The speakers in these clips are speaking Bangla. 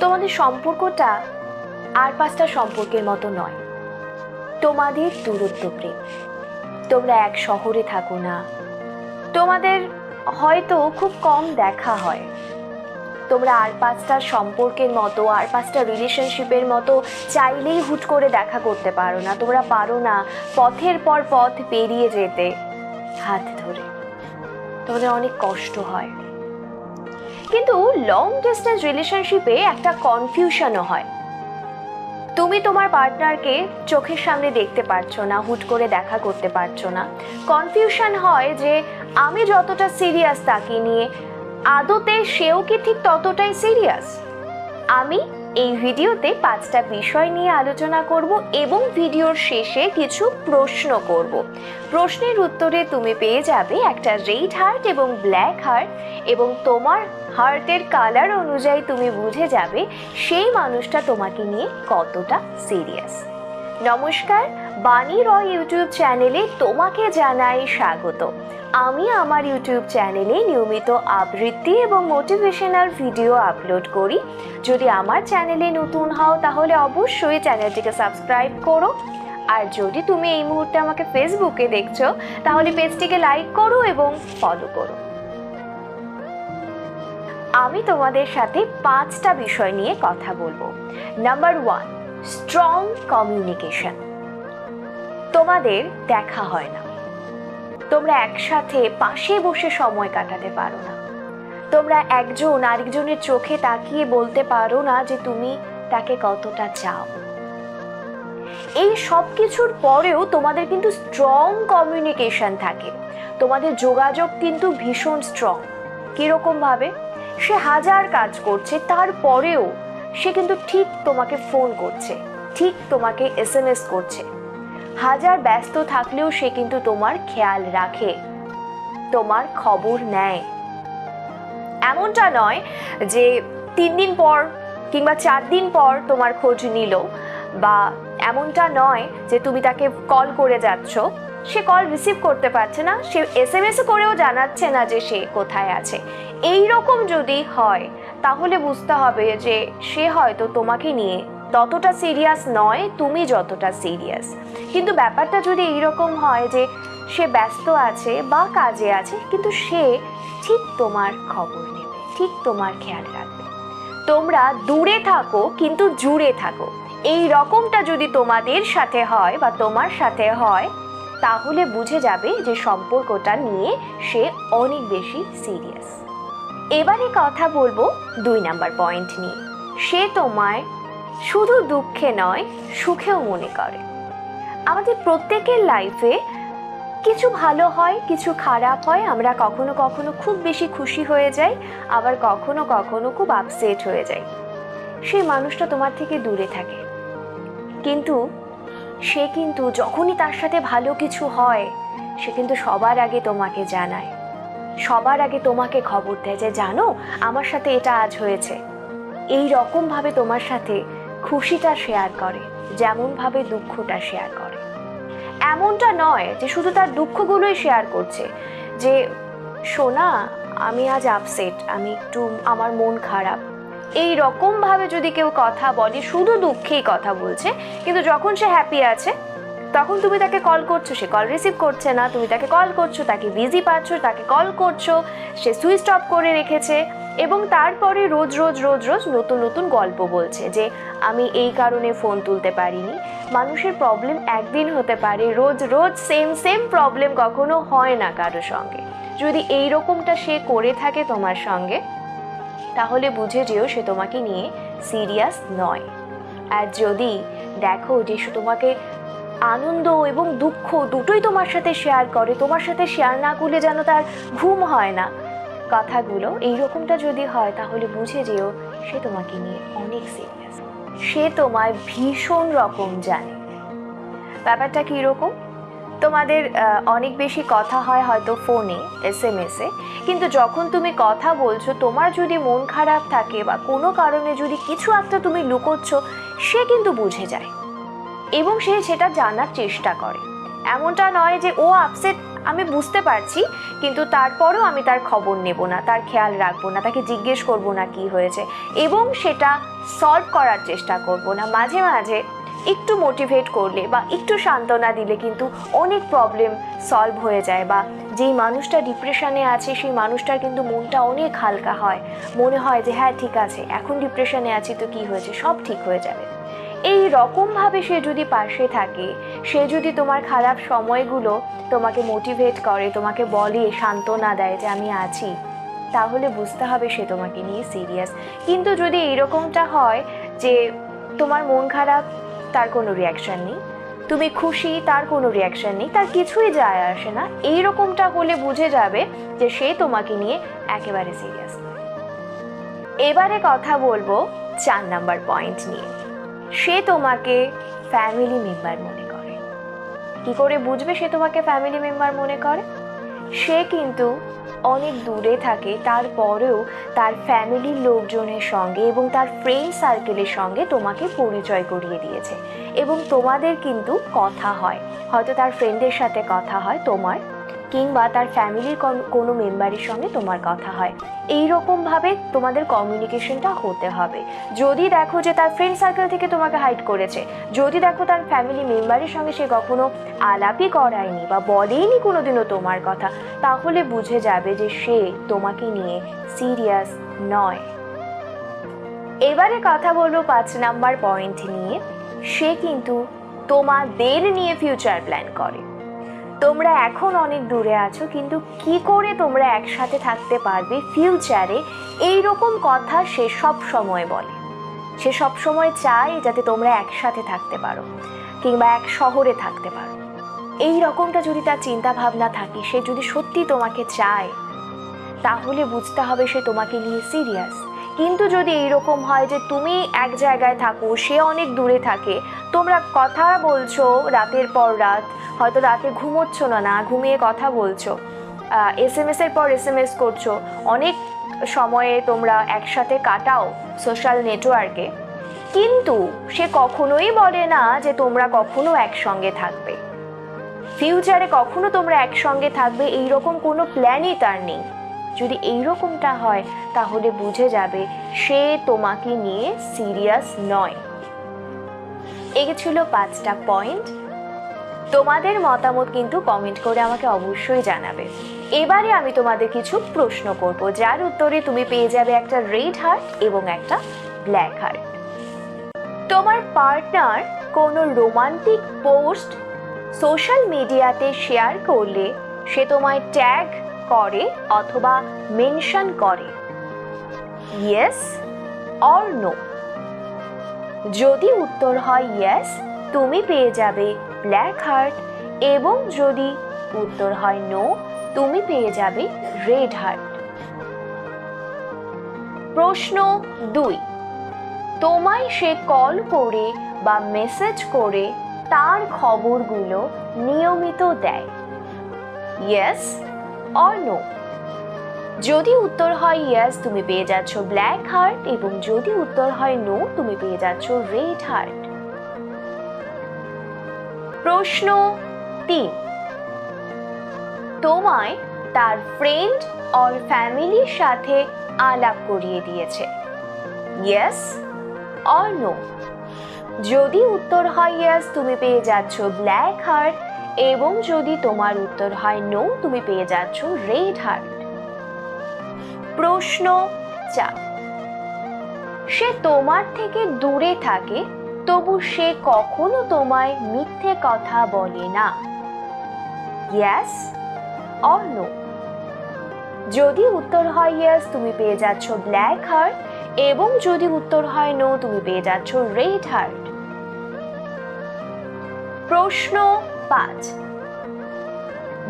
তোমাদের সম্পর্কটা আর পাঁচটা সম্পর্কের মতো নয়। তোমাদের দূরত্ব প্রেম। তোমরা এক শহরে থাকো না। তোমাদের হয়তো খুব কম দেখা হয়। তোমরা আর পাঁচটা সম্পর্কের মতো, আর পাঁচটা রিলেশনশিপের মতো চাইলেই হুট করে দেখা করতে পারো না। তোমরা পারো না পথের পর পথ পেরিয়ে যেতে। হাত ধরে। তোমাদের অনেক কষ্ট হয়। কিন্তু লং ডিস্টেন্স রিলেশনশিপে একটা কনফিউশনও হয়। তুমি তোমার পার্টনারকে চোখের সামনে দেখতে পারছ না, হুট করে দেখা করতে পারছ না। কনফিউশন হয় যে আমি যতটা সিরিয়াস তাকে নিয়ে, আদতে সেও কি ঠিক ততটাই সিরিয়াস আমি এই ভিডিওতে পাঁচটা বিষয় নিয়ে আলোচনা করব এবং ভিডিওর শেষে কিছু প্রশ্ন করব। প্রশ্নের উত্তরে তুমি পেয়ে যাবে একটা রেড হার্ট এবং ব্ল্যাক হার্ট এবং তোমার হার্টের কালার অনুযায়ী তুমি বুঝে যাবে সেই মানুষটা তোমাকে নিয়ে কতটা সিরিয়াস নমস্কার, বাণী রয় ইউটিউব চ্যানেলে তোমাকে জানাই স্বাগত। আমি আমার ইউটিউব চ্যানেলে নিয়মিত আবৃত্তি এবং মোটিভেশনাল ভিডিও আপলোড করি। যদি আমার চ্যানেলে নতুন হও তাহলে অবশ্যই চ্যানেলটিকে সাবস্ক্রাইব করো। আর যদি তুমি এই মুহূর্তে আমাকে ফেসবুকে দেখছ, তাহলে পেজটিকে লাইক করো এবং ফলো করো। আমি তোমাদের সাথে পাঁচটা বিষয় নিয়ে কথা বলব। নাম্বার ওয়ান স্ট্রং কমিউনিকেশন তোমাদের দেখা হয় না। তোমরা একসাথে পাশে বসে সময় কাটাতে পারো না। তোমরা একজন আরেকজনের চোখে তাকিয়ে বলতে পারো না যে তুমি তাকে কতটা চাও। এই সব কিছুর পরেও তোমাদের কিন্তু স্ট্রং কমিউনিকেশন থাকে। তোমাদের যোগাযোগ কিন্তু ভীষণ স্ট্রং কীরকম ভাবে? সে হাজার কাজ করছে, তারপরেও সে কিন্তু ঠিক তোমাকে ফোন করছে, ঠিক তোমাকে এস এম এস করছে। হাজার ব্যস্ত থাকলেও সে কিন্তু তোমার খেয়াল রাখে, তোমার খবর নেয়। এমনটা নয় যে তিন দিন পর কিংবা চার দিন পর তোমার খোঁজ নিল, বা এমনটা নয় যে তুমি তাকে কল করে যাচ্ছ। সে কল রিসিভ করতে পারছে না, সে এস এম এস করেও জানাচ্ছে না যে সে কোথায় আছে। এই রকম যদি হয়, তাহলে বুঝতে হবে যে সে হয়তো তোমাকে নিয়ে ততটা সিরিয়াস নয়, তুমি যতটা সিরিয়াস কিন্তু ব্যাপারটা যদি এইরকম হয় যে সে ব্যস্ত আছে বা কাজে আছে, কিন্তু সে ঠিক তোমার খবর নেবে, ঠিক তোমার খেয়াল রাখবে। তোমরা দূরে থাকো, কিন্তু জুড়ে থাকো। এই রকমটা যদি তোমাদের সাথে হয় বা তোমার সাথে হয় তাহলে বুঝে যাবে যে সম্পর্কটা নিয়ে সে অনেক বেশি সিরিয়াস এবারে কথা বলব দুই নাম্বার পয়েন্ট নিয়ে। সে তোমায় শুধু দুঃখে নয়, সুখেও মনে করে। আমাদের প্রত্যেকের লাইফে কিছু ভালো হয়, কিছু খারাপ হয়, আমরা কখনো কখনো খুব বেশি খুশি হয়ে যাই, আবার কখনো কখনো খুব আপসেট হয়ে যাই। সেই মানুষটা তোমার থেকে দূরে থাকে। কিন্তু সে কিন্তু যখনই তার সাথে ভালো কিছু হয়, সে কিন্তু সবার আগে তোমাকে জানায়। সবার আগে তোমাকে খবর দেয় যে, জানো, আমার সাথে এটা আজ হয়েছে। এই রকমভাবে তোমার সাথে খুশিটা শেয়ার করে, যেমনভাবে দুঃখটা শেয়ার করে। এমনটা নয় যে শুধু তার দুঃখগুলোই শেয়ার করছে, যে, সোনা, আমি আজ আপসেট আমি একটু, আমার মন খারাপ। এই রকম ভাবে যদি কেউ কথা বলে, শুধু দুঃখেই কথা বলছে, কিন্তু যখন সে হ্যাপি আছে, তখন তুমি তাকে কল করছ, সে কল রিসিভ করছে না, তুমি তাকে কল করছ, তাকে বিজি পাচ্ছ, তাকে কল করছ, সে সুইচ অফ করে রেখেছে, এবং তারপরে রোজ রোজ রোজ রোজ নতুন নতুন গল্প বলছে যে, আমি এই কারণে ফোন তুলতে পারিনি। মানুষের প্রবলেম একদিন হতে পারে, রোজ রোজ সেম সেম প্রবলেম কখনো হয় না কারোর সঙ্গে। যদি এই রকমটা সে করে থাকে তোমার সঙ্গে তাহলে বুঝে যেও সে তোমাকে নিয়ে সিরিয়াস নয়। আর যদি দেখো যে সে তোমাকে আনন্দ এবং দুঃখ দুটোই তোমার সাথে শেয়ার করে, তোমার সাথে শেয়ার না করলে যেন তার ঘুম হয় না। কথাগুলো এই রকমটা যদি হয়, তাহলে বুঝে যেও সে তোমাকে নিয়ে অনেক সিরিয়াস সে তোমায় ভীষণ রকম জানে। ব্যাপারটা কীরকম তোমাদের অনেক বেশি কথা হয় হয়তো ফোনে এস এম এসে কিন্তু যখন তুমি কথা বলছো, তোমার যদি মন খারাপ থাকে বা কোনো কারণে যদি কিছু একটা তুমি লুকোচ্ছ, সে কিন্তু বুঝে যায়। এবং সে সেটা জানার চেষ্টা করে। এমনটা নয় যে, ও আপসেট আমি বুঝতে পারছি, কিন্তু তারপরেও আমি তার খবর নেব না, তার খেয়াল রাখব না, তাকে জিজ্ঞেস করব না কি হয়েছে। এবং সেটা সলভ করার চেষ্টা করব না। মাঝে মাঝে একটু মোটিভেট করলে বা একটু সান্ত্বনা দিলে কিন্তু অনেক প্রবলেম সলভ হয়ে যায় বা যেই মানুষটা ডিপ্রেশনে আছে, সেই মানুষটার কিন্তু মনটা অনেক হালকা হয়। মনে হয় যে হ্যাঁ ঠিক আছে, এখন ডিপ্রেশনে আছি, তো কি হয়েছে? সব ঠিক হয়ে যাবে। এই রকমভাবে সে যদি পাশে থাকে, সে যদি তোমার খারাপ সময়গুলো তোমাকে মোটিভেট করে, তোমাকে বলে, সান্ত্বনা দেয় যে, আমি আছি, তাহলে বুঝতে হবে সে তোমাকে নিয়ে সিরিয়াস কিন্তু যদি এইরকমটা হয় যে, তোমার মন খারাপ তার কোনো রিয়াকশন নেই। তুমি খুশি, তার কোনো রিয়াকশন নেই। তার কিছুই যায় আসে না। এই রকমটা হলে বুঝে যাবে যে সে তোমাকে নিয়ে একেবারে সিরিয়াস এবারে কথা বলব চার নাম্বার পয়েন্ট নিয়ে। সে তোমাকে ফ্যামিলি মেম্বার মনে করে। কি করে বুঝবে সে তোমাকে ফ্যামিলি মেম্বার মনে করে? সে কিন্তু অনেক দূরে থাকে, তারপরেও তার ফ্যামিলির লোকজনের সঙ্গে এবং তার ফ্রেন্ড সার্কেলের সঙ্গে তোমাকে পরিচয় করিয়ে দিয়েছে। এবং তোমাদের কিন্তু কথা হয়। হয়তো তার ফ্রেন্ডের সাথে কথা হয়, তোমার কিংবা তার ফ্যামিলির কোনো মেম্বারের সঙ্গে তোমার কথা হয়। এই রকমভাবে তোমাদের কমিউনিকেশনটা হতে হবে। যদি দেখো যে তার ফ্রেন্ড সার্কেল থেকে তোমাকে হাইড করেছে, যদি দেখো তার ফ্যামিলি মেম্বারের সঙ্গে সে কখনো আলাপই করায়নি বা বলেইনি কোনোদিনও তোমার কথা, তাহলে বুঝে যাবে যে সে তোমাকে নিয়ে সিরিয়াস নয়। এবারে কথা বলব পাঁচ নাম্বার পয়েন্ট নিয়ে। সে কিন্তু তোমাদের নিয়ে ফিউচার প্ল্যান করে। তোমরা এখন অনেক দূরে আছো, কিন্তু কি করে তোমরা একসাথে থাকতে পারবে ফিউচারে এই রকম কথা সে সব সময় বলে। সে সব সময় চায় যাতে তোমরা একসাথে থাকতে পারো, কিংবা এক শহরে থাকতে পারো। এই রকমটা যদি তার চিন্তা ভাবনা থাকে, সে যদি সত্যি তোমাকে চায়, তাহলে বুঝতে হবে সে তোমাকে নিয়ে সিরিয়াস কিন্তু যদি এইরকম হয় যে তুমি এক জায়গায় থাকো, সে অনেক দূরে থাকে, তোমরা কথা বলছো রাতের পর রাত, হয়তো রাতে ঘুমোচ্ছ না না ঘুমিয়ে কথা বলছো এস এম এস এর পর এস এম এস করছ, অনেক সময়ে তোমরা একসাথে কাটাও সোশ্যাল নেটওয়ার্কে কিন্তু সে কখনোই বলে না যে তোমরা কখনো একসঙ্গে থাকবে। ফিউচারে কখনো তোমরা একসঙ্গে থাকবে, এইরকম কোনো প্ল্যানই তার নেই। যদি এইরকমটা হয়, তাহলে বুঝে যাবে সে তোমাকে নিয়ে সিরিয়াস নয়। এই ছিল পাঁচটা পয়েন্ট। তোমাদের মতামত কিন্তু কমেন্ট করে আমাকে অবশ্যই জানাবে। এবারে আমি তোমাদের কিছু প্রশ্ন করব, যার উত্তরে তুমি পেয়ে যাবে একটা রেড হার্ট এবং একটা ব্ল্যাক হার্ট। তোমার পার্টনার কোনো রোমান্টিক পোস্ট সোশ্যাল মিডিয়াতে শেয়ার করলে সে তোমায় ট্যাগ করে অথবা মেনশন করে। ইয়েস অর নো যদি উত্তর হয় ইয়েস তুমি পেয়ে যাবে ব্ল্যাক হার্ট এবং যদি উত্তর হয় নো তুমি পেয়ে যাবে রেড হার্ট প্রশ্ন দুই। তোমায় সে কল করে বা মেসেজ করে তার খবরগুলো নিয়মিত দেয়। ইয়েস অর নো যদি উত্তর হয় ইয়েস তুমি পেয়ে যাচ্ছ ব্ল্যাক হার্ট এবং যদি উত্তর হয় নো তুমি পেয়ে যাচ্ছ রেড হার্ট প্রশ্ন তিন। তোমায় তার ফ্রেন্ড অর ফ্যামিলির সাথে আলাপ করিয়ে দিয়েছে। ইয়েস অর নো যদি উত্তর হয় ইয়েস তুমি পেয়ে যাচ্ছ ব্ল্যাক হার্ট এবং যদি তোমার উত্তর হয় নো তুমি পেয়ে যাচ্ছ রেড হার্ট প্রশ্ন চা সে তোমার থেকে দূরে থাকে, তবু সে কখনো তোমায় মিথ্যে কথা বলে না। ইয়েস অর নো যদি উত্তর হয় ইয়াস তুমি পেয়ে যাচ্ছ ব্ল্যাক হার্ট এবং যদি উত্তর হয় নো তুমি পেয়ে যাচ্ছ রেড হার্ট প্রশ্ন পাঁচ।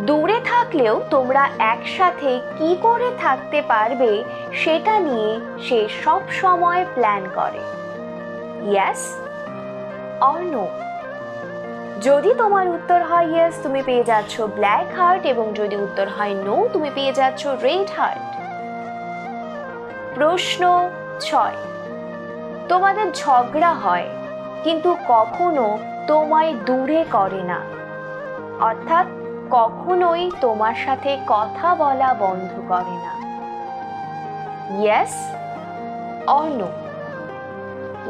দূরে থাকলেও তোমরা একসাথে কি করে থাকতে পারবে সেটা নিয়ে সে সব সময় প্ল্যান করে। Yes or no. যদি তোমার উত্তর হয় ইয়েস, তুমি পেয়ে যাচ্ছ ব্ল্যাক হার্ট এবং যদি উত্তর হয় নো, তুমি পেয়ে যাচ্ছ রেড হার্ট। প্রশ্ন ছয়। তোমাদের ঝগড়া হয়, কিন্তু কখনো তোমায় দূরে করে না। অর্থাৎ কখনোই তোমার সাথে কথা বলা বন্ধ করে না। ইয়েস অর নো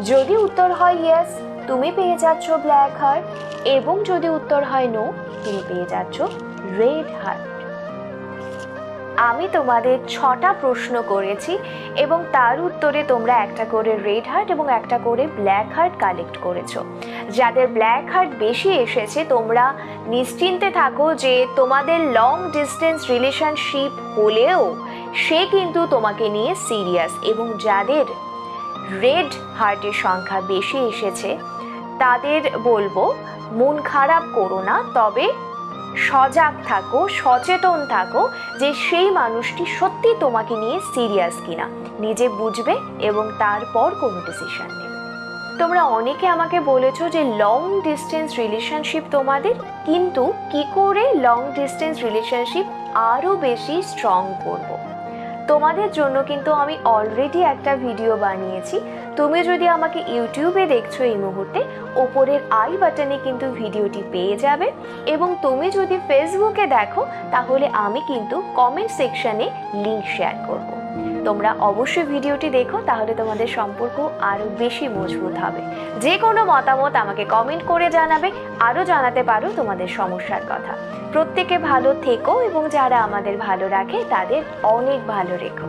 যদি উত্তর হয় ইয়েস তুমি পেয়ে যাচ্ছ ব্ল্যাক হার্ট এবং যদি উত্তর হয় নো তুমি পেয়ে যাচ্ছ রেড হার্ট আমি তোমাদের ছটা প্রশ্ন করেছি এবং তার উত্তরে তোমরা একটা করে রেড হার্ট এবং একটা করে ব্ল্যাক হার্ট কালেক্ট করেছ। যাদের ব্ল্যাক হার্ট বেশি এসেছে, তোমরা নিশ্চিন্তে থাকো যে তোমাদের লং ডিস্টেন্স রিলেশনশিপ হলেও সে কিন্তু তোমাকে নিয়ে সিরিয়াস এবং যাদের রেড হার্টের সংখ্যা বেশি এসেছে, তাদের বলব, মন খারাপ করো না। তবে সজাগ থাকো, সচেতন থাকো যে সেই মানুষটি সত্যি তোমাকে নিয়ে সিরিয়াস কিনা। নিজে বুঝবে এবং তারপর কোনো ডিসিশন নেবে। তোমরা অনেকে আমাকে বলেছ যে লং ডিস্টেন্স রিলেশনশিপ তোমাদের, কিন্তু কি করে লং ডিস্টেন্স রিলেশনশিপ আরও বেশি স্ট্রং করব। তোমাদের জন্য কিন্তু আমি অলরেডি একটা ভিডিও বানিয়েছি। তুমি যদি আমাকে ইউটিউবে দেখছ এই মুহূর্তে, ওপরের আই বাটনে কিন্তু ভিডিওটি পেয়ে যাবে এবং তুমি যদি ফেসবুকে দেখো, তাহলে আমি কিন্তু কমেন্ট সেকশানে লিঙ্ক শেয়ার করব। তোমরা অবশ্যই ভিডিওটি দেখো, তাহলে তোমাদের সম্পর্ক আরও বেশি মজবুত হবে। যে কোনো মতামত আমাকে কমেন্ট করে জানাবে আরও জানাতে পারো তোমাদের সমস্যার কথা। প্রত্যেকে ভালো থেকো এবং যারা আমাদের ভালো রাখে, তাদের অনেক ভালো রেখো।